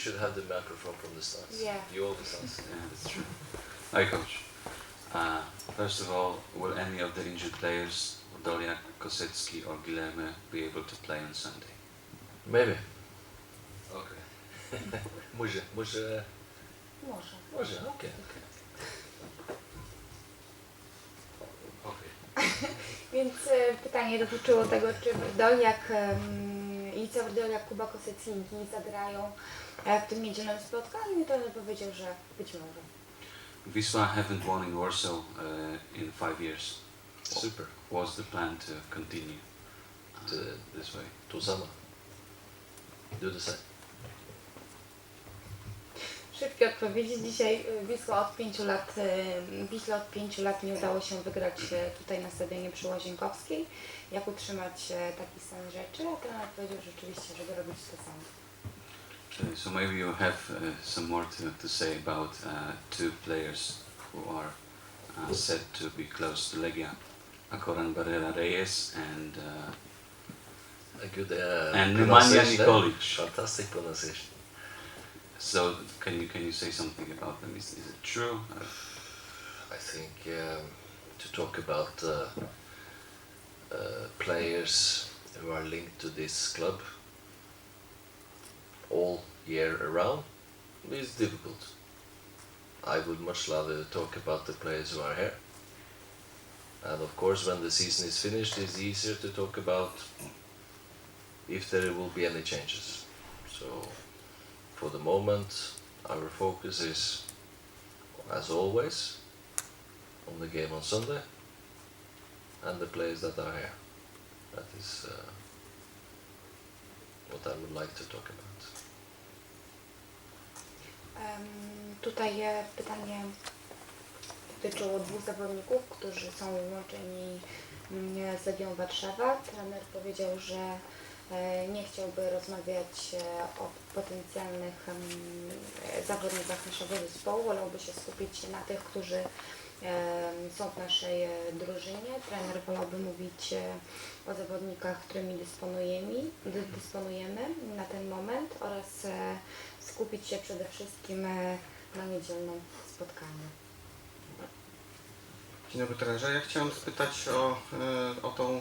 should have the microphone from the start. Yeah. You always ask. Yeah, that's true. Hi, coach. Uh, first of all, will any of the injured players, Dolia, Kosecki, or Guilherme, be able to play on Sunday? Maybe. Okay. Może, może, Może. może, okej. Okay. Więc pytanie dotyczyło tego, czy Wdoliak, um, Lica Wdoliak, Kuba Kosecinki zagrają w tym niedzielnym spotkaniu i trener powiedział, że być może. Wisła haven't won in Warsaw uh, in five years. Super. What's the plan to continue uh, To- this way? To samo. Do the same. Szybkie odpowiedzi. Dzisiaj Wisła od pięciu lat, e, Wiśle od pięciu lat nie udało się wygrać e, tutaj na stadionie przy Łazienkowskiej. Jak utrzymać taki stan rzeczy? A trener powiedział rzeczywiście, żeby robić to samo. So maybe you have uh, some more to, to say about uh, two players who are uh, said to be close to Legia, Akoran Barrera Reyes and uh, A good uh, And Nemanja? Nikolic. Fantastic pronunciation. So can you can you say something about them? Is, is it true? Uh, I think um, to talk about uh, uh, players who are linked to this club all year around is difficult. I would much rather talk about the players who are here. And of course, when the season is finished, it's easier to talk about if there will be any changes. So, for the moment, our focus is, as always, on the game on Sunday and the players that are here. That is uh, what I would like to talk about. Em, Tutaj pytanie dotyczyło dwóch zawodników, którzy są łączeni z Legią Warszawa. Trener powiedział, że nie chciałby rozmawiać e, o potencjalnych e, zawodnikach naszego zespołu, wolałby się skupić na tych, którzy są w naszej e, drużynie. Trener wolałby mówić e, o zawodnikach, którymi dysponujemy, dy- dysponujemy na ten moment oraz e, skupić się przede wszystkim e, na niedzielnym spotkaniu. Dzień dobry trenerze. Ja chciałem spytać o, e, o tą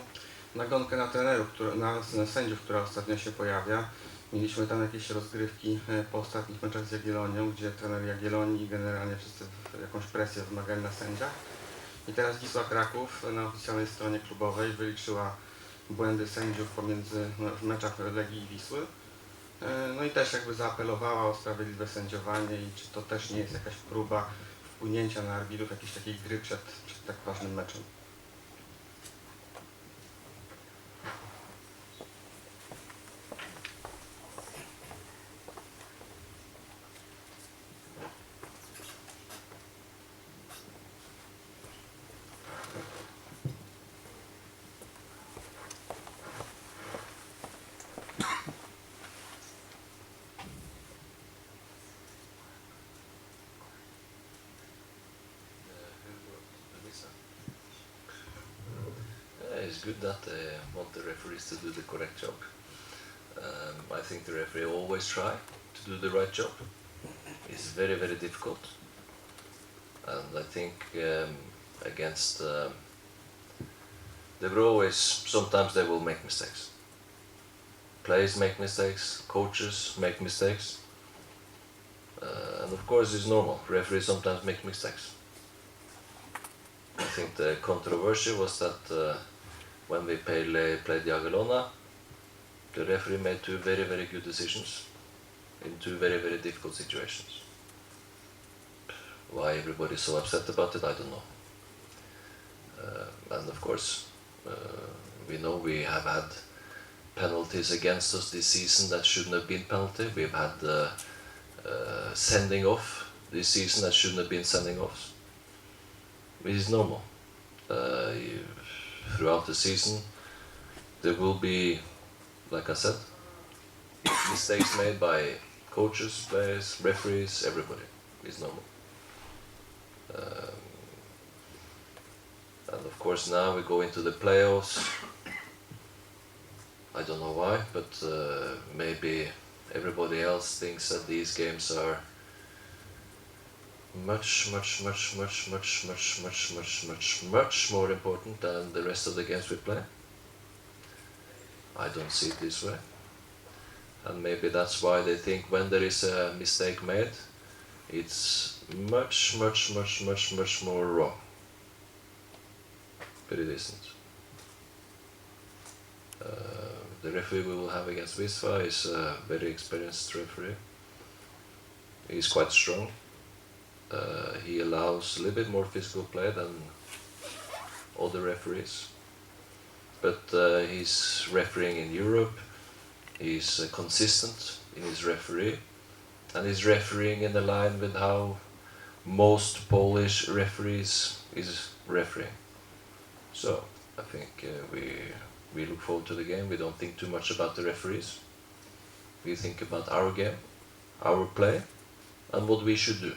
nagonkę na trenerów, która, na, sędziów, która ostatnio się pojawia. Mieliśmy tam jakieś rozgrywki e, po ostatnich meczach z Jagiellonią, gdzie trener Jagiellonii i generalnie wszyscy jakąś presję wymagali na sędziach. I teraz Wisła Kraków na oficjalnej stronie klubowej wyliczyła błędy sędziów pomiędzy no, w meczach Legii i Wisły. E, No i też jakby zaapelowała o sprawiedliwe sędziowanie i czy to też nie jest jakaś próba wpłynięcia na arbitrów jakiejś takiej gry przed, przed tak ważnym meczem. Good that they want the referees to do the correct job. Um, I think the referee always try to do the right job. It's very very difficult, and I think um, against um, they will always sometimes they will make mistakes. Players make mistakes, coaches make mistakes, uh, and of course it's normal. Referees sometimes make mistakes. I think the controversy was that uh, when we played, played Jagiellona, the referee made two very, very good decisions in two very, very difficult situations. Why everybody is so upset about it, I don't know. Uh, and of course, uh, we know we have had penalties against us this season that shouldn't have been penalty. We've had uh, uh, sending off this season that shouldn't have been sending offs It is normal. Uh, throughout the season, there will be, like I said, mistakes made by coaches, players, referees, everybody. It's normal. Um, and of course, now we go into the playoffs. I don't know why, but uh, maybe everybody else thinks that these games are much, much, much, much, much, much, much, much, much, much more important than the rest of the games we play. I don't see it this way. And maybe that's why they think when there is a mistake made, it's much, much, much, much, much more wrong. But it isn't. Uh, the referee we will have against Wiswa is a very experienced referee. He's quite strong. Uh, he allows a little bit more physical play than other referees. But uh, he's refereeing in Europe. He's uh, consistent in his referee, and he's refereeing in the line with how most Polish referees is refereeing. So I think uh, we we look forward to the game. We don't think too much about the referees. We think about our game, our play, and what we should do.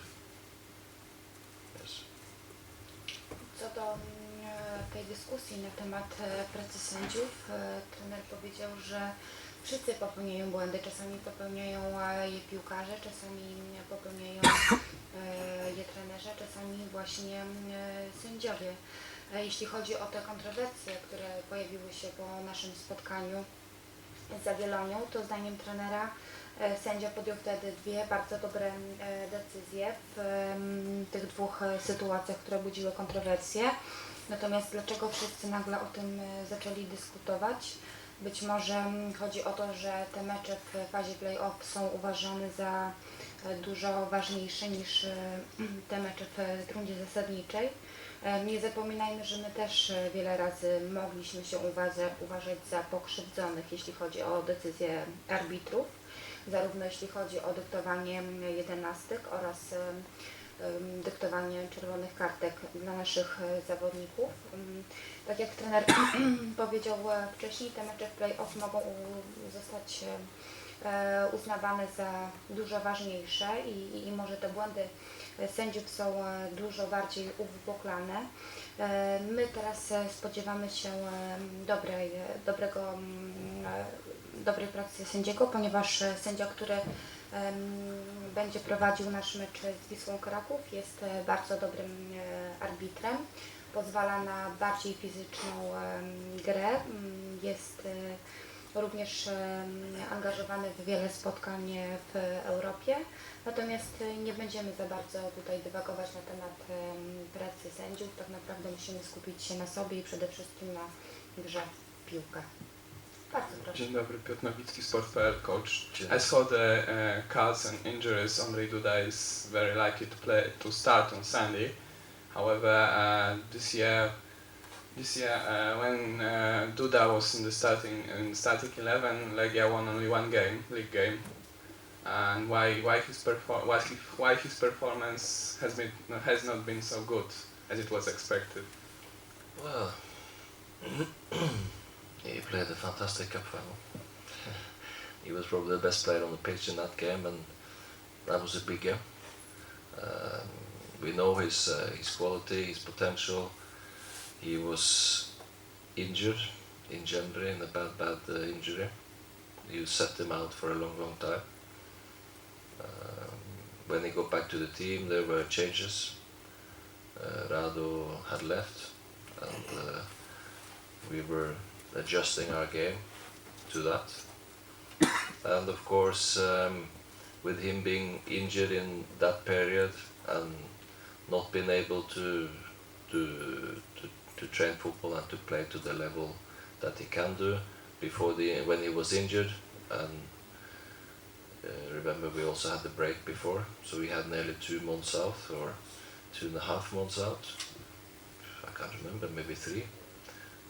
Na temat e, pracy sędziów, e, trener powiedział, że wszyscy popełniają błędy. Czasami popełniają je piłkarze, czasami popełniają e, je trenerzy, czasami właśnie sędziowie. Jeśli chodzi o te kontrowersje, które pojawiły się po naszym spotkaniu z Jagiellonią, to zdaniem trenera sędzia podjął wtedy dwie bardzo dobre decyzje w tych dwóch sytuacjach, które budziły kontrowersje. Natomiast dlaczego wszyscy nagle o tym e, zaczęli dyskutować? Być może mm, chodzi o to, że te mecze w fazie play-off są uważane za e, dużo ważniejsze niż e, te mecze w rundzie zasadniczej. Nie zapominajmy, że my też wiele razy mogliśmy się uważa, uważać za pokrzywdzonych, jeśli chodzi o decyzje arbitrów, zarówno jeśli chodzi o dyktowanie mm, jedenastek oraz dyktowanie czerwonych kartek dla naszych e, zawodników. Tak jak trener powiedział e, wcześniej, te mecze w play-off mogą zostać e, uznawane za dużo ważniejsze i, i może te błędy sędziów są dużo bardziej uwypuklane. My teraz spodziewamy się dobrej, dobrego, mm, dobrej pracy sędziego, ponieważ sędzia, który będzie prowadził nasz mecz z Wisłą Kraków jest e, bardzo dobrym e, arbitrem. Pozwala na bardziej fizyczną grę. Mm, Jest e, również angażowany w wiele spotkań w Europie. Natomiast nie będziemy za bardzo tutaj dywagować na temat em, pracy sędziów. Tak naprawdę musimy skupić się na sobie i przede wszystkim na grze w piłkę. Bardzo proszę. Dzień dobry, Piotr Nowicki, Sport.pl coach. I saw the uh, cuts and injuries. Andrzej Duda is very likely to play to start on Sunday. However, uh, this year, this year uh, when uh, Duda was in the starting in starting eleven, Legia won only one game, league game. And why why his perfor- why, he, why his performance has been has not been so good as it was expected? Well, he played a fantastic cup final. he was probably the best player on the pitch in that game, and that was a big game. Um, we know his uh, his quality, his potential. He was injured in January in a bad, bad uh, injury. You set him out for a long, long time. Um, when he got back to the team, there were changes. Uh, Rado had left, and uh, we were adjusting our game to that. And of course, um, with him being injured in that period and not being able to to to, to train football and to play to the level that he can do before the when he was injured and uh, remember we also had the break before so we had nearly two months out or two and a half months out I can't remember maybe three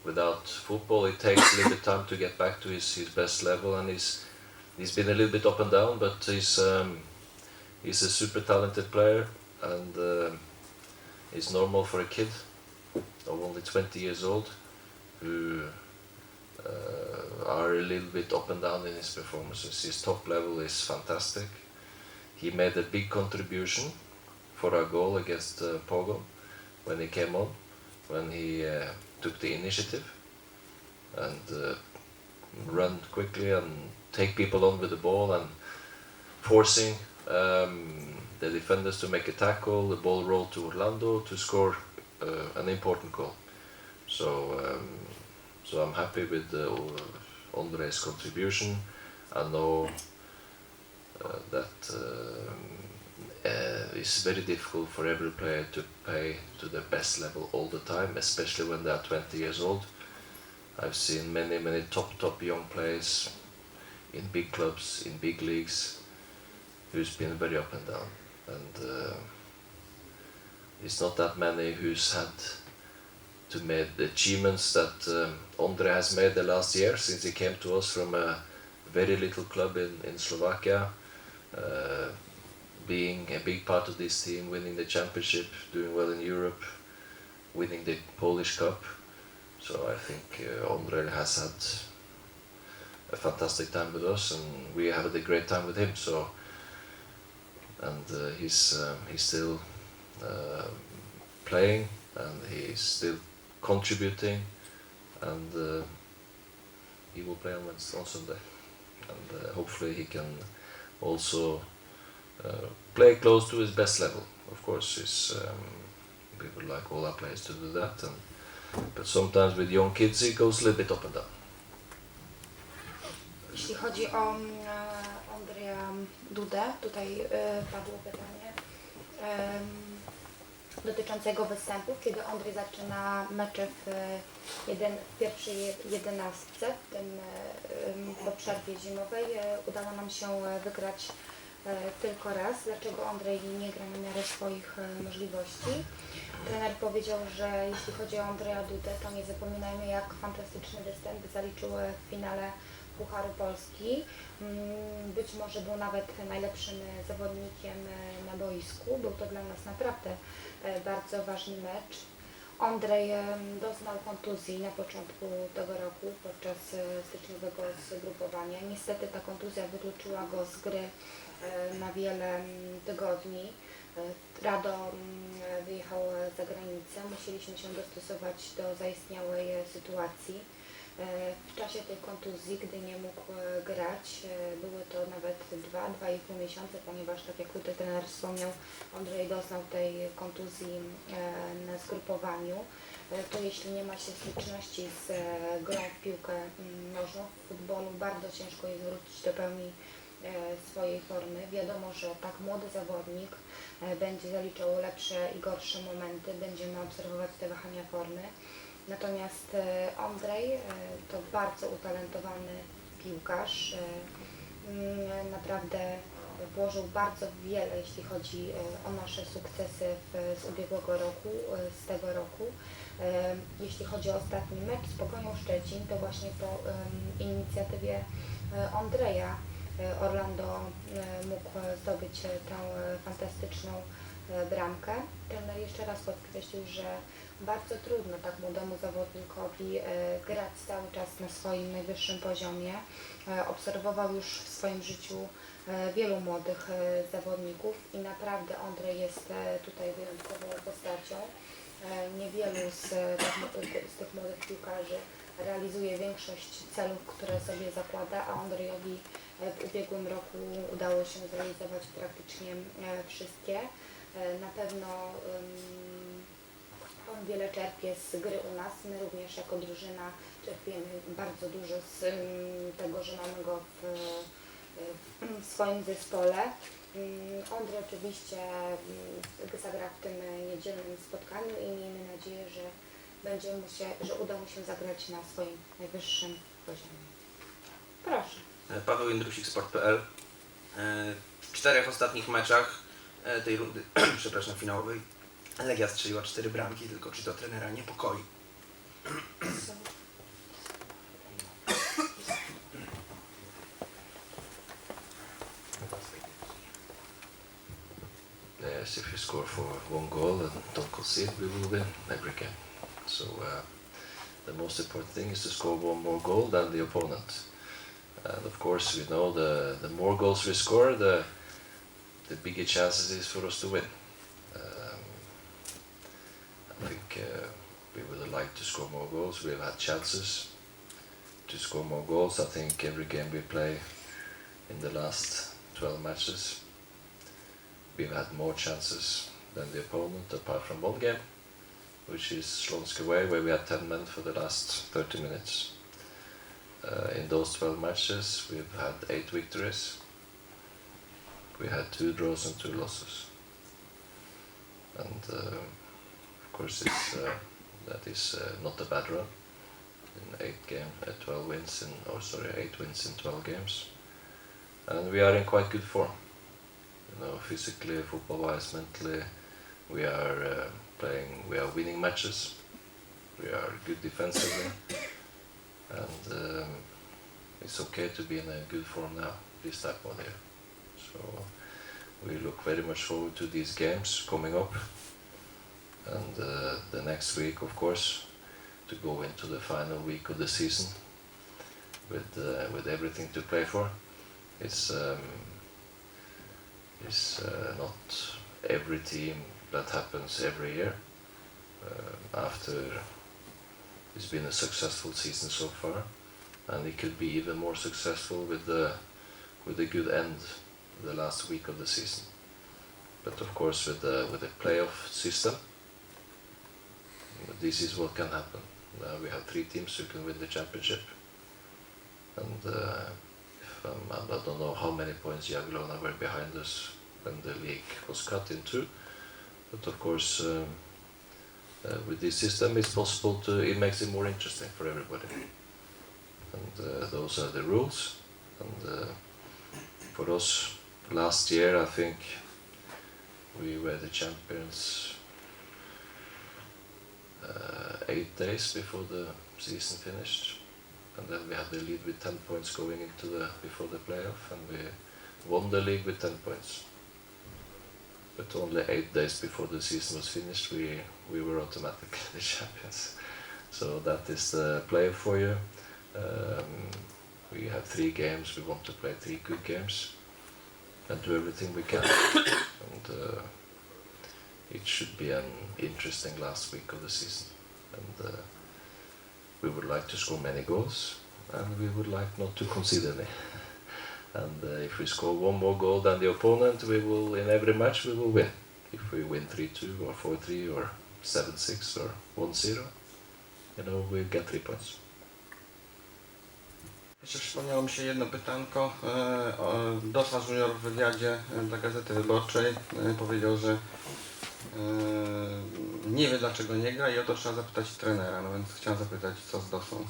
without football it takes a little bit time to get back to his, his best level and he's he's been a little bit up and down but he's um, he's a super talented player and um it's normal for a kid of only 20 years old who uh, are a little bit up and down in his performances. His top level is fantastic. He made a big contribution for our goal against uh, Pogo when he came on, when he uh, took the initiative and uh, run quickly and take people on with the ball and forcing um, the defenders to make a tackle, the ball roll to Orlando to score uh, an important goal. So, um, so I'm happy with uh, Andre's contribution. I know uh, that um, uh, it's very difficult for every player to play to their best level all the time, especially when they are 20 years old. I've seen many, many top, top young players in big clubs, in big leagues, who's been very up and down. And uh, it's not that many who's had to make the achievements that um, Andre has made the last year since he came to us from a very little club in, in Slovakia, uh, being a big part of this team, winning the championship, doing well in Europe, winning the Polish Cup. So I think uh, Andre has had a fantastic time with us, and we have had a great time with him. So, and uh, he's um, he's still uh, playing, and he's still contributing, and uh, he will play on Wednesday, on Sunday, and uh, hopefully he can also play close to his best level. Of course, it's, um, we would like all our players to do that, and but sometimes with young kids it goes a little bit up and down. Jeśli chodzi o mm, e, Andrzeja Dudę, tutaj e, padło pytanie dotyczące jego występów, kiedy Andrzej zaczyna mecze w, e, jeden, w pierwszej je- jedenastce, w tym po przerwie zimowej. Udało nam się wygrać tylko raz. Dlaczego Andrzej nie gra na miarę swoich e, możliwości? Trener powiedział, że jeśli chodzi o Andrzeja Dudę, to nie zapominajmy jak fantastyczny występ zaliczył e, w finale Pucharu Polski. Mm, Być może był nawet najlepszym e, zawodnikiem e, na boisku. Był to dla nas naprawdę e, bardzo ważny mecz. Andrzej doznał kontuzji na początku tego roku podczas e, styczniowego zgrupowania. Niestety ta kontuzja wykluczyła go z gry e, na wiele tygodni. E, Rado wyjechał za granicę. Musieliśmy się dostosować do zaistniałej sytuacji. E, W czasie tej kontuzji, gdy nie mógł e, grać, e, były to nawet 2-2,5 miesiące, ponieważ tak jak tutaj trener wspomniał, Andrzej doznał tej kontuzji na zgrupowaniu. To jeśli nie ma się styczności z grą w piłkę mm, nożną, w futbolu bardzo ciężko jest wrócić do pełni swojej formy. Wiadomo, że tak młody zawodnik będzie zaliczał lepsze i gorsze momenty, będziemy obserwować te wahania formy. Natomiast e, Andrzej e, to bardzo utalentowany piłkarz. e, mm, Naprawdę włożył bardzo wiele, jeśli chodzi o nasze sukcesy z ubiegłego roku, z tego roku. Jeśli chodzi o ostatni mecz z Pogonią Szczecin, to właśnie po inicjatywie Andrzeja Orlando mógł zdobyć tę fantastyczną bramkę. Trener jeszcze raz podkreślił, że bardzo trudno tak młodemu zawodnikowi e, grać cały czas na swoim najwyższym poziomie. E, Obserwował już w swoim życiu e, wielu młodych e, zawodników i naprawdę Andrzej jest e, tutaj wyjątkową postacią. E, Niewielu z, e, z tych młodych piłkarzy realizuje większość celów, które sobie zakłada, a Andrzejowi e, w ubiegłym roku udało się zrealizować praktycznie e, wszystkie. E, Na pewno on wiele czerpie z gry u nas. My również jako drużyna czerpiemy bardzo dużo z tego, że mamy go w, w swoim zespole. Andrzej oczywiście zagra w tym niedzielnym spotkaniu i miejmy nadzieję, że będzie mu się, że uda mu się zagrać na swoim najwyższym poziomie. Proszę. E, Paweł Jędrusik, Sport.pl. E, W czterech ostatnich meczach tej rundy, przepraszam, finałowej, Legia strzeliła cztery bramki, tylko czy to trenera niepokoi? Yes, if you score for one goal and don't concede, we will win every game. So uh, the most important thing is to score one more goal than the opponent. And of course, we know the the more goals we score, the the bigger chances is for us to win. Um, I think uh, we would like to score more goals. We've had chances to score more goals. I think every game we play in the last 12 matches, we've had more chances than the opponent, apart from one game, which is Slonsk away, where we had 10 men for the last 30 minutes. Uh, in those 12 matches, we've had 8 victories. We had 2 draws and 2 losses. And uh, of course, it's, uh, that is uh, not a bad run. In 8 game, uh, 12 wins in, or sorry, 8 wins in 12 games. And we are in quite good form. You know, physically, football-wise, mentally, we are uh, playing, we are winning matches. We are good defensively, and um, it's okay to be in a good form now, this type of year. So we look very much forward to these games coming up, and uh, the next week, of course, to go into the final week of the season with uh, with everything to play for. It's um, it's uh, not every team that happens every year. Um, after it's been a successful season so far, and it could be even more successful with the with a good end the last week of the season. But of course, with the with the playoff system, this is what can happen. Now we have three teams who can win the championship, and uh, I don't know how many points Jagiellona were behind us when the league was cut in two. But of course, um, uh, with this system, it's possible to. It makes it more interesting for everybody. And uh, those are the rules. And uh, for us, last year, I think we were the champions uh, eight days before the season finished, and then we had the lead with 10 points going into the before the playoff, and we won the league with 10 points. But only eight days before the season was finished, we we were automatically the champions. So that is the player for you. Um, we have three games. We want to play three good games and do everything we can. and uh, it should be an interesting last week of the season. And uh, we would like to score many goals, and we would like not to concede any. And uh, if we score one more goal than the opponent, we will in every match we will win. If we win 3-2 or 4-3 or 7-6 or 1-0, you know, we get three points. Jeszcze przypomniało mi się jedno pytanko. E, Dosa Junior w wywiadzie e, dla Gazety Wyborczej e, powiedział, że nie wie dlaczego nie gra i o to trzeba zapytać trenera, no więc chciałem zapytać co z Dosą.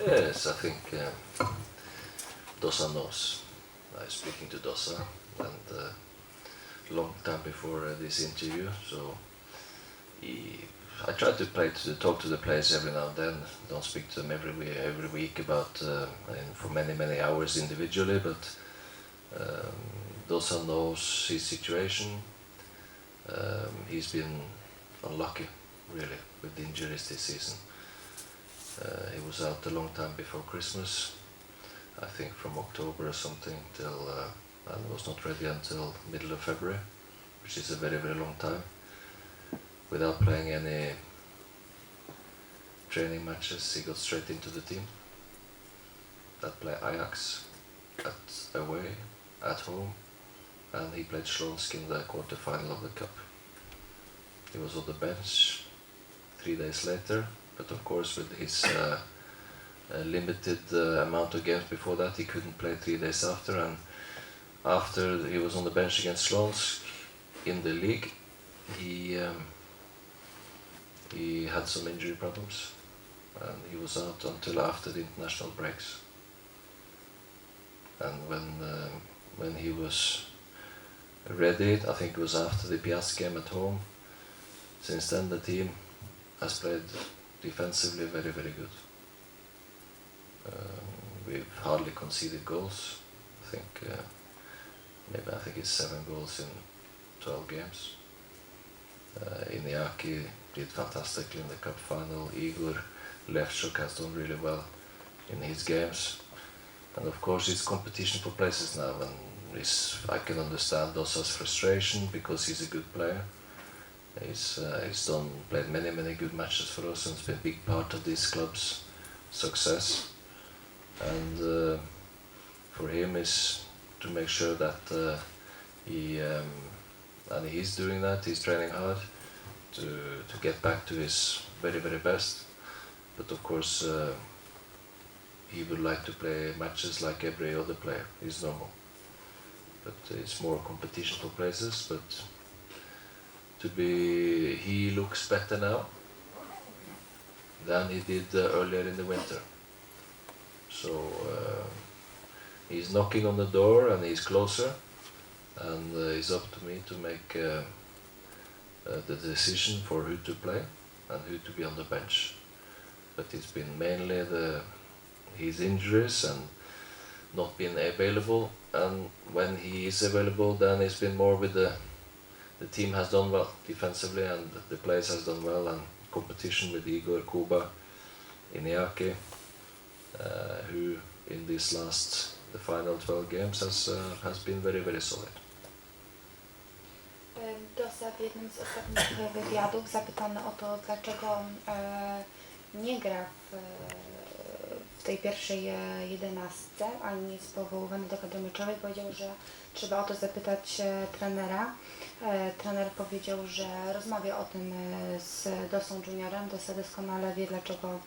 Yes, I think uh, Dosa knows. I was speaking to Dosa and uh, long time before uh, this interview, so he, I try to play to talk to the players every now and then. Don't speak to them every week, every week about uh, for many many hours individually, but um, Dosa knows his situation. Um, he's been unlucky, really, with the injuries this season. Uh, he was out a long time before Christmas, I think from October or something till, uh, and was not ready until middle of February, which is a very very long time, without playing any training matches. He got straight into the team. That play Ajax at away, at home, and he played Slonsk in the quarter final of the cup. He was on the bench three days later, but of course with his uh, limited uh, amount of games before that, he couldn't play three days after. And after he was on the bench against Slonsk in the league, he um, he had some injury problems, and he was out until after the international breaks. And when um, when he was ready, I think it was after the Piast game at home. Since then, the team has played defensively very, very good. Um, we've hardly conceded goals. I think uh, I think it's seven goals in 12 games. Uh, Iniaki did fantastically in the cup final. Igor Levchuk has done really well in his games. And of course, it's competition for places now, and I can understand Dosa's frustration because he's a good player. He's uh, he's done played many many good matches for us and has been a big part of this club's success. And uh, for him is to make sure that uh, he um, and he's doing that. He's training hard to to get back to his very very best. But of course, uh, he would like to play matches like every other player. It's normal. But it's more competition for places. But to be, he looks better now than he did uh, earlier in the winter. So uh, he's knocking on the door and he's closer, and uh, it's up to me to make uh, uh, the decision for who to play and who to be on the bench. But it's been mainly the his injuries and not being available, and when he is available, then it's been more with the the team has done well defensively and the players has done well and competition with Igor Kuba, Ineaki, uh, who in this last the final 12 games has uh, has been very very solid. Dosa w jednym z ostatnich wywiadów zapytany o to, dlaczego nie gra w, w tej pierwszej e, jedenastce, ani nie jest powoływany do kadry meczowej, powiedział, że trzeba o to zapytać e, trenera. E, trener powiedział, że rozmawia o tym z Dosą Juniorem. Dosa doskonale wie, dlaczego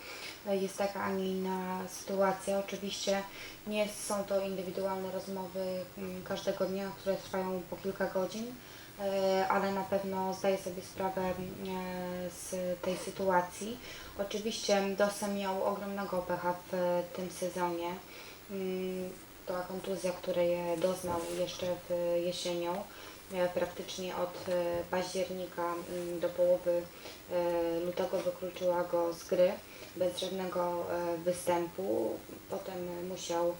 jest taka, a nie inna sytuacja. Oczywiście nie są to indywidualne rozmowy każdego dnia, które trwają po kilka godzin. Ale na pewno zdaję sobie sprawę z tej sytuacji. Oczywiście Dosa miał ogromnego pecha w tym sezonie. Mm, Była kontuzja, której doznał jeszcze w jesienią. Praktycznie od e, października mm, do połowy e, lutego wykluczyła go z gry bez żadnego e, występu. Potem musiał,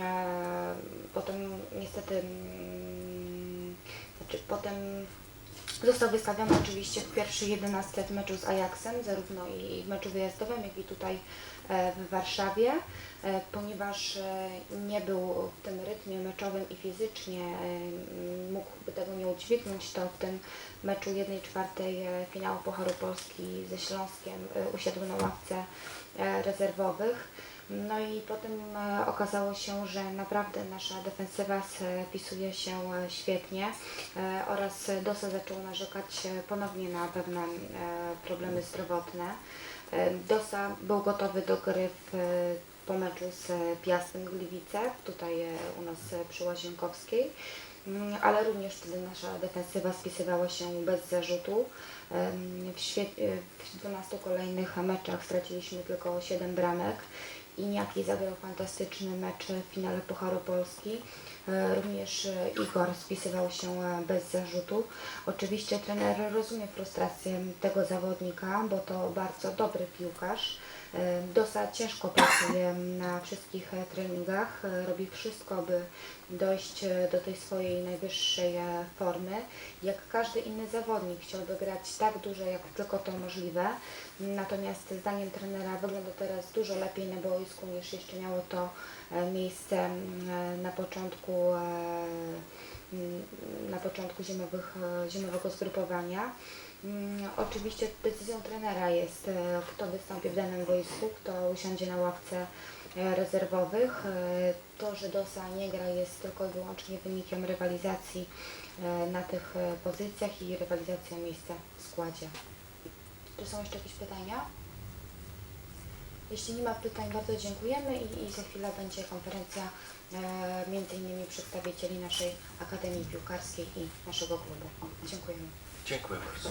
e, potem niestety mm, znaczy potem został wystawiony oczywiście w pierwszej 11 w meczu z Ajaxem, zarówno i w meczu wyjazdowym, jak i tutaj e, w Warszawie, e, ponieważ e, nie był w tym rytmie meczowym i fizycznie mógłby tego nie udźwignąć, to w tym meczu 1 czwartej e, finału Pucharu Polski ze Śląskiem usiadł na ławce rezerwowych. No i potem e, okazało się, że naprawdę nasza defensywa spisuje się e, świetnie e, oraz Dosa zaczął narzekać ponownie na pewne problemy zdrowotne. Dosa był gotowy do gry w, po meczu z Piastem Gliwice, tutaj u nas przy Łazienkowskiej, Mm, ale również wtedy nasza defensywa spisywała się bez zarzutu. W, w 12 kolejnych meczach straciliśmy tylko 7 bramek. Iniaki zagrał fantastyczny mecz w finale Pucharu Polski. E, Również e, Igor spisywał się e, bez zarzutu. Oczywiście trener rozumie frustrację tego zawodnika, bo to bardzo dobry piłkarz. E, Dosa ciężko pracuje na wszystkich e, treningach, e, robi wszystko, by dojść do tej swojej najwyższej formy. Jak każdy inny zawodnik chciałby grać tak dużo, jak tylko to możliwe. Natomiast zdaniem trenera wygląda teraz dużo lepiej na boisku niż jeszcze miało to miejsce na początku na początku zimowych, zimowego zgrupowania. Mm, Oczywiście decyzją trenera jest, e, kto wystąpi w danym wojsku, kto usiądzie na ławce e, rezerwowych. E, To, że Dosa nie gra jest tylko i wyłącznie wynikiem rywalizacji na tych pozycjach i rywalizacji o miejsce w składzie. Czy są jeszcze jakieś pytania? Jeśli nie ma pytań, bardzo dziękujemy i, i za chwilę będzie konferencja e, między innymi przedstawicieli naszej Akademii Piłkarskiej i naszego klubu. Dziękujemy. Dziękuję bardzo.